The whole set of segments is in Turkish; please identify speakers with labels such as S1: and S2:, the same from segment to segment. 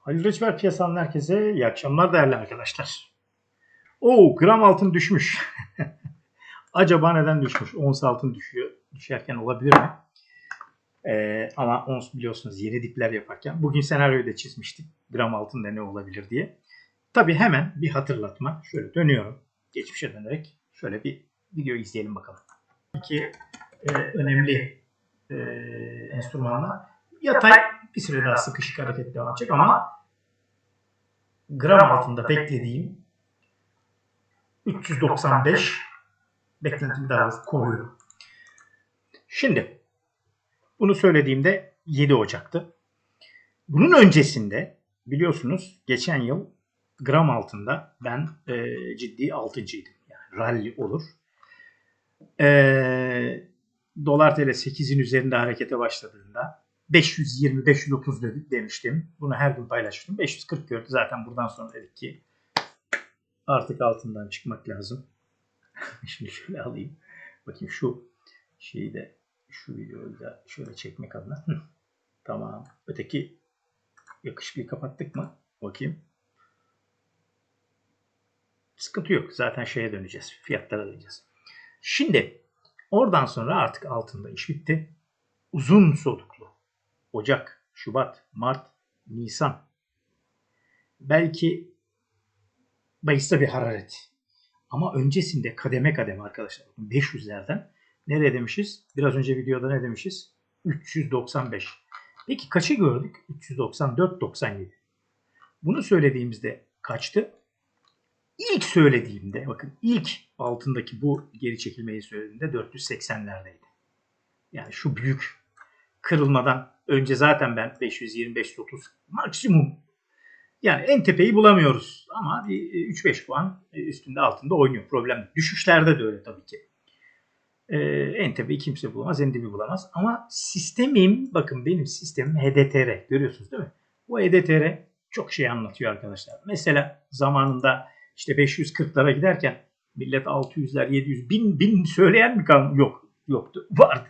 S1: Halil Reçber piyasanın herkese iyi akşamlar değerli arkadaşlar. Oo gram altın düşmüş. Acaba neden düşmüş? Ons altın düşüyor. Düşerken olabilir mi? Ee, ama ons biliyorsunuz yeni dipler yaparken. Bugün senaryoyu da çizmiştik. Gram altında ne olabilir diye. Tabii hemen bir hatırlatma. Şöyle dönüyorum. Geçmişe dönerek şöyle bir video izleyelim bakalım. İki e, önemli e, enstrümanla yatay bir süre daha sıkışık hareket devam edecek ama gram altında beklediğim 395 beklentimi daha koruyorum. Şimdi bunu söylediğimde 7 Ocak'tı. Bunun öncesinde biliyorsunuz geçen yıl gram altında ben e, ciddi altıncıydım. Yani rally olur. E, dolar TL 8'in üzerinde harekete başladığında 520-530 dedik demiştim. Bunu her gün paylaştım. 540 gördü. Zaten buradan sonra dedik ki artık altından çıkmak lazım. Şimdi şöyle alayım. Bakayım şu şeyi de şu videoyu da şöyle çekmek adına. Tamam. Öteki yakışıklıyı kapattık mı? Bakayım. Sıkıntı yok. Zaten şeye döneceğiz. Fiyatlara döneceğiz. Şimdi oradan sonra artık altında iş bitti. Uzun soluklu. Ocak, Şubat, Mart, Nisan. Belki Mayıs'ta bir hararet. Ama öncesinde kademe kademe arkadaşlar. 500'lerden nereye demişiz? Biraz önce videoda ne demişiz? 395. Peki kaçı gördük? 394, 97. Bunu söylediğimizde kaçtı? İlk söylediğimde bakın ilk altındaki bu geri çekilmeyi söylediğimde 480'lerdeydi. Yani şu büyük kırılmadan önce zaten ben 520-530 maksimum yani en tepeyi bulamıyoruz ama bir 3-5 puan üstünde altında oynuyor. Problem. Düşüşlerde de öyle tabii ki. Ee, en tepeyi kimse bulamaz, en dibi bulamaz. Ama sistemim, bakın benim sistemim HDTR. Görüyorsunuz değil mi? Bu HDTR çok şey anlatıyor arkadaşlar. Mesela zamanında işte 540'lara giderken millet 600'ler, 700, 1000, 1000 söyleyen mi kaldı? Yok, yoktu. Vardı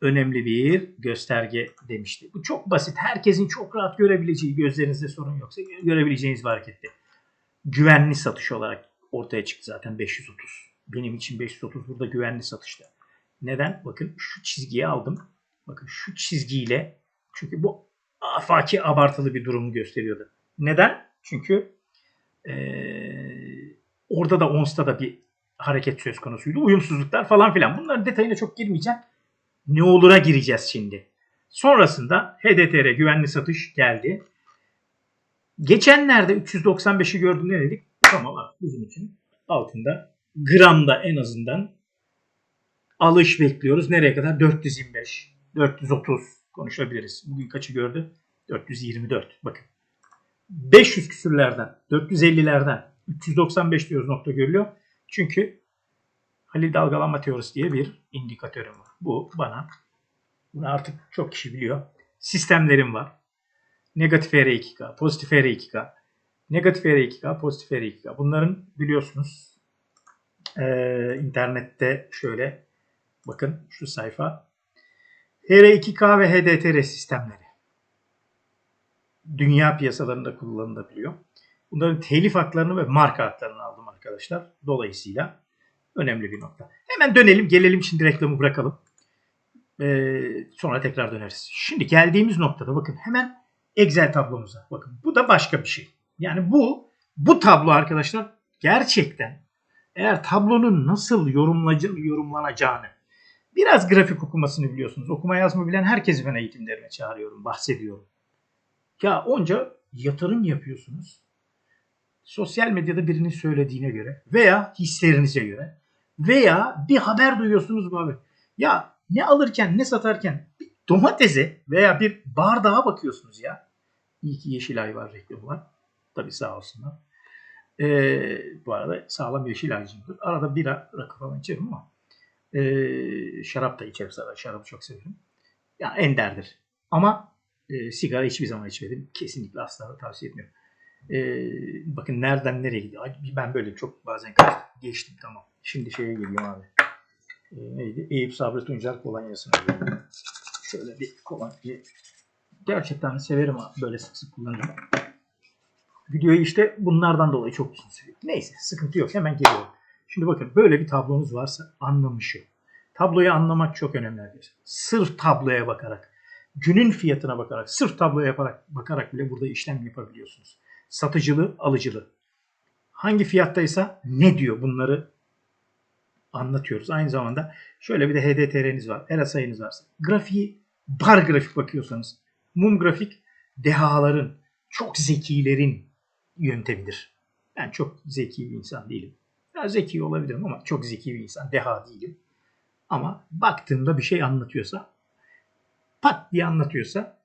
S1: önemli bir gösterge demişti. Bu çok basit. Herkesin çok rahat görebileceği, gözlerinizde sorun yoksa görebileceğiniz bir hareketti. Güvenli satış olarak ortaya çıktı zaten 530. Benim için 530 burada güvenli satışta. Neden? Bakın şu çizgiyi aldım. Bakın şu çizgiyle çünkü bu afaki abartılı bir durumu gösteriyordu. Neden? Çünkü ee, orada da ONS'ta da bir hareket söz konusuydu. Uyumsuzluklar falan filan. Bunların detayına çok girmeyeceğim ne olur'a gireceğiz şimdi. Sonrasında HDTR güvenli satış geldi. Geçenlerde 395'i gördüm ne dedik? Tamam bizim için altında gramda en azından alış bekliyoruz. Nereye kadar? 425, 430 konuşabiliriz. Bugün kaçı gördü? 424. Bakın. 500 küsürlerden, 450'lerden 395 diyoruz nokta görülüyor. Çünkü Halil dalgalanma teorisi diye bir indikatörüm var. Bu bana bunu artık çok kişi biliyor. Sistemlerim var. Negatif R2K, pozitif R2K. Negatif R2K, pozitif R2K. Bunların biliyorsunuz e, internette şöyle bakın şu sayfa HR2K ve HDTR sistemleri. Dünya piyasalarında kullanılabiliyor. Bunların telif haklarını ve marka haklarını aldım arkadaşlar. Dolayısıyla önemli bir nokta. Hemen dönelim, gelelim şimdi reklamı bırakalım. Ee, sonra tekrar döneriz. Şimdi geldiğimiz noktada bakın hemen Excel tablomuza. Bakın bu da başka bir şey. Yani bu bu tablo arkadaşlar gerçekten eğer tablonun nasıl yorumlanacağını biraz grafik okumasını biliyorsunuz. Okuma yazma bilen herkesi ben eğitimlerime çağırıyorum, bahsediyorum. Ya onca yatırım yapıyorsunuz. Sosyal medyada birinin söylediğine göre veya hislerinize göre veya bir haber duyuyorsunuz bu haber. Ya ne alırken ne satarken bir domatese veya bir bardağa bakıyorsunuz ya. İyi ki Yeşilay var reklamı var. Tabii sağ olsunlar. Ee, bu arada sağlam Yeşilaycımdır. Arada bira rakı falan içerim ama e, şarap da içerim sana. Şarabı çok severim. Ya enderdir. Ama e, sigara hiçbir zaman içmedim. Kesinlikle asla tavsiye etmiyorum. E, bakın nereden nereye gidiyor. Ben böyle çok bazen geçtim tamam. Şimdi şeye geliyorum abi. E, neydi? Eyüp Sabri Tuncer kolonyasına geliyorum. Şöyle bir kolonya Gerçekten severim abi. Böyle sık sık kullanırım. Videoyu işte bunlardan dolayı çok uzun sürüyor. Neyse sıkıntı yok. Hemen geliyorum. Şimdi bakın böyle bir tablonuz varsa anlamı şu. Tabloyu anlamak çok önemli arkadaşlar. Sırf tabloya bakarak, günün fiyatına bakarak, sırf tabloya yaparak, bakarak bile burada işlem yapabiliyorsunuz. Satıcılı, alıcılı. Hangi fiyattaysa ne diyor bunları anlatıyoruz. Aynı zamanda şöyle bir de HDTR'niz var. ERA sayınız varsa. Grafiği bar grafik bakıyorsanız. Mum grafik dehaların, çok zekilerin yöntemidir. Ben çok zeki bir insan değilim. Ya zeki olabilirim ama çok zeki bir insan, deha değilim. Ama baktığımda bir şey anlatıyorsa, pat diye anlatıyorsa,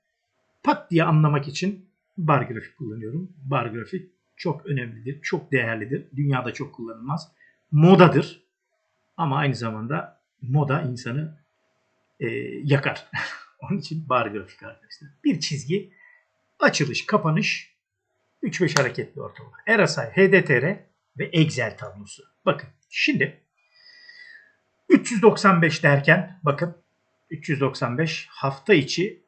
S1: pat diye anlamak için bar grafik kullanıyorum. Bar grafik çok önemlidir, çok değerlidir. Dünyada çok kullanılmaz. Modadır. Ama aynı zamanda moda insanı e, yakar. Onun için bar grafik arkadaşlar. Bir çizgi, açılış, kapanış, 3-5 hareketli ortalama. Erasay, HDTR ve Excel tablosu. Bakın şimdi 395 derken bakın 395 hafta içi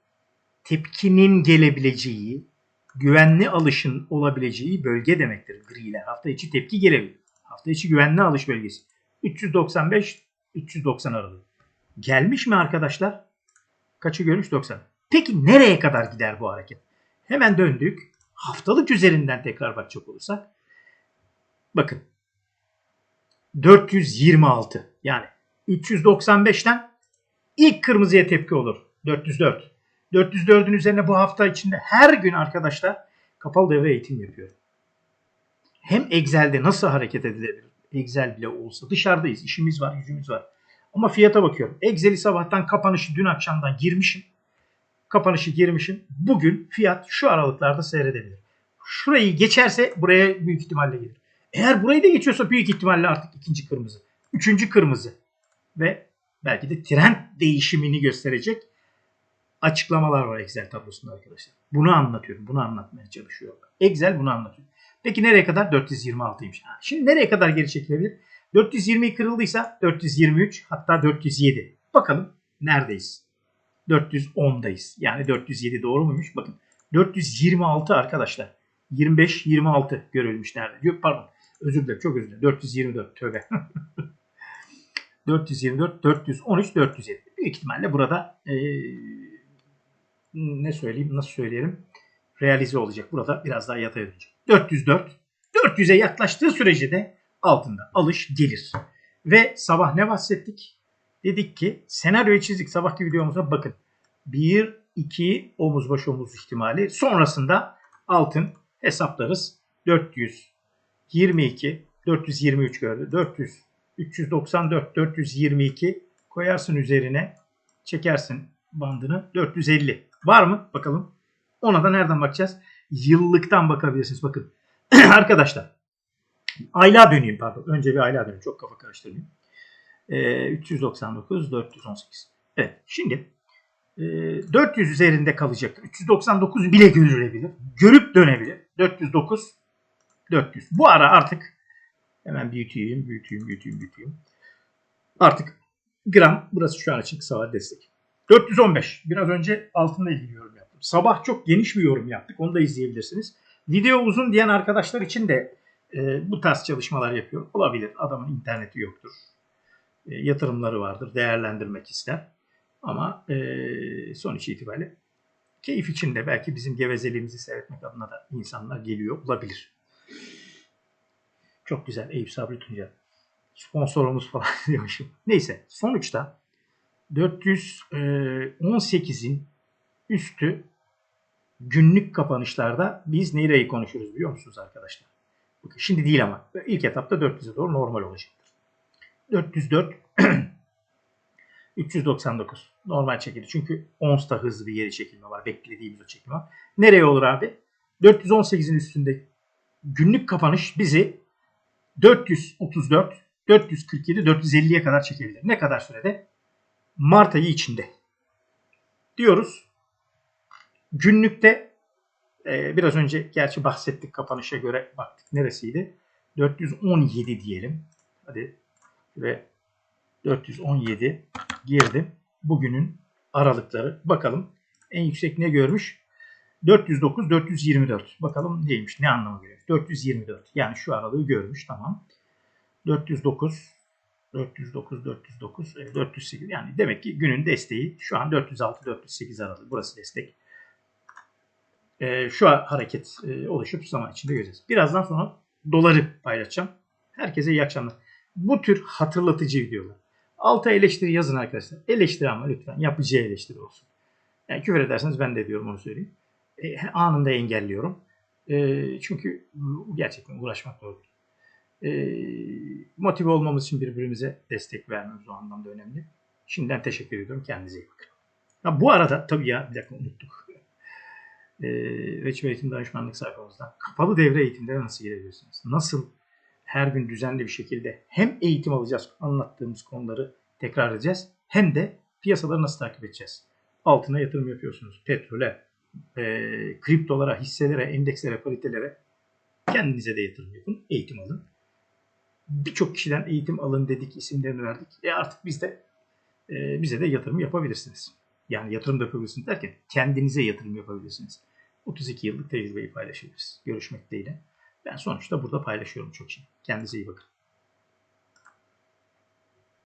S1: tepkinin gelebileceği, güvenli alışın olabileceği bölge demektir griler. Hafta içi tepki gelebilir. Hafta içi güvenli alış bölgesi. 395 390 aralığı. Gelmiş mi arkadaşlar? Kaçı görmüş? 90. Peki nereye kadar gider bu hareket? Hemen döndük. Haftalık üzerinden tekrar bakacak olursak. Bakın. 426. Yani 395'ten ilk kırmızıya tepki olur. 404. 404'ün üzerine bu hafta içinde her gün arkadaşlar kapalı devre eğitim yapıyorum. Hem Excel'de nasıl hareket edilebilir? Excel bile olsa dışarıdayız. işimiz var, yüzümüz var. Ama fiyata bakıyorum. Excel'i sabahtan kapanışı dün akşamdan girmişim. Kapanışı girmişim. Bugün fiyat şu aralıklarda seyredebilir. Şurayı geçerse buraya büyük ihtimalle gelir. Eğer burayı da geçiyorsa büyük ihtimalle artık ikinci kırmızı. Üçüncü kırmızı. Ve belki de trend değişimini gösterecek açıklamalar var Excel tablosunda arkadaşlar. Bunu anlatıyorum. Bunu anlatmaya çalışıyorum. Excel bunu anlatıyor. Peki nereye kadar? 426'ymış. Şimdi nereye kadar geri çekilebilir? 420 kırıldıysa 423 hatta 407. Bakalım neredeyiz? 410'dayız. Yani 407 doğru muymuş? Bakın 426 arkadaşlar. 25 26 görülmüş nerede? Yok pardon. Özür dilerim. Çok özür dilerim. 424 tövbe. 424 413 407. Büyük ihtimalle burada ee, ne söyleyeyim nasıl söyleyelim realize olacak. Burada biraz daha yataya dönecek. 404 400'e yaklaştığı sürece de altında alış gelir. Ve sabah ne bahsettik? Dedik ki senaryoyu çizdik sabahki videomuza bakın. 1, 2 omuz baş omuz ihtimali. Sonrasında altın hesaplarız. 422, 423 gördü. 400, 394, 422 koyarsın üzerine çekersin bandını 450. Var mı? Bakalım. Ona da nereden bakacağız? Yıllıktan bakabilirsiniz. Bakın. Arkadaşlar. Aylığa döneyim pardon. Önce bir aylığa döneyim. Çok kafa karıştırmayayım. Ee, 399, 418. Evet. Şimdi e, 400 üzerinde kalacak. 399 bile görülebilir. Görüp dönebilir. 409, 400. Bu ara artık hemen büyüteyim, büyüteyim, büyüteyim, büyüteyim. Artık gram burası şu an için kısa destek. 415. Biraz önce altında ilgili yorum yaptım. Sabah çok geniş bir yorum yaptık. Onu da izleyebilirsiniz. Video uzun diyen arkadaşlar için de e, bu tarz çalışmalar yapıyor. Olabilir. Adamın interneti yoktur. E, yatırımları vardır. Değerlendirmek ister. Ama e, sonuç itibariyle keyif için de belki bizim gevezeliğimizi seyretmek adına da insanlar geliyor olabilir. Çok güzel Eyüp Sabri Tunca. Sponsorumuz falan diyormuşum. Neyse sonuçta 418'in üstü günlük kapanışlarda biz nereyi konuşuruz biliyor musunuz arkadaşlar? Şimdi değil ama ilk etapta 400'e doğru normal olacaktır. 404 399 normal çekildi. Çünkü ONS'ta hızlı bir geri çekilme var. Beklediğimiz o çekilme var. Nereye olur abi? 418'in üstünde günlük kapanış bizi 434, 447, 450'ye kadar çekebilir. Ne kadar sürede? Mart ayı içinde. Diyoruz. Günlükte e, biraz önce gerçi bahsettik kapanışa göre baktık neresiydi? 417 diyelim. Hadi ve 417 girdim. Bugünün aralıkları. Bakalım en yüksek ne görmüş? 409, 424. Bakalım neymiş, ne anlamı geliyor? 424. Yani şu aralığı görmüş, tamam. 409, 409, 409, e, 408. Yani demek ki günün desteği şu an 406, 408 aralığı. Burası destek. E, şu hareket e, oluşup zaman içinde göreceğiz. Birazdan sonra doları paylaşacağım. Herkese iyi akşamlar. Bu tür hatırlatıcı videolar. Alta eleştiri yazın arkadaşlar. Eleştiri ama lütfen yapıcı eleştiri olsun. Yani küfür ederseniz ben de diyorum onu söyleyeyim. E, anında engelliyorum. E, çünkü gerçekten uğraşmak doğru. E, motive olmamız için birbirimize destek vermemiz o anlamda önemli. Şimdiden teşekkür ediyorum. Kendinize iyi bakın. Ha, bu arada tabii ya bir dakika unuttuk. E, Reçbe Eğitim Danışmanlık sayfamızdan kapalı devre eğitimlere nasıl girebilirsiniz? Nasıl her gün düzenli bir şekilde hem eğitim alacağız, anlattığımız konuları tekrar edeceğiz hem de piyasaları nasıl takip edeceğiz? Altına yatırım yapıyorsunuz. Petrole, e, kriptolara, hisselere, endekslere, paritelere kendinize de yatırım yapın. Eğitim alın. Birçok kişiden eğitim alın dedik, isimlerini verdik. E artık biz de e, bize de yatırım yapabilirsiniz. Yani yatırım da yapabilirsiniz derken kendinize yatırım yapabilirsiniz. 32 yıllık tecrübeyi paylaşabiliriz. Görüşmek dileğiyle. Ben sonuçta burada paylaşıyorum çok şey. Kendinize iyi bakın.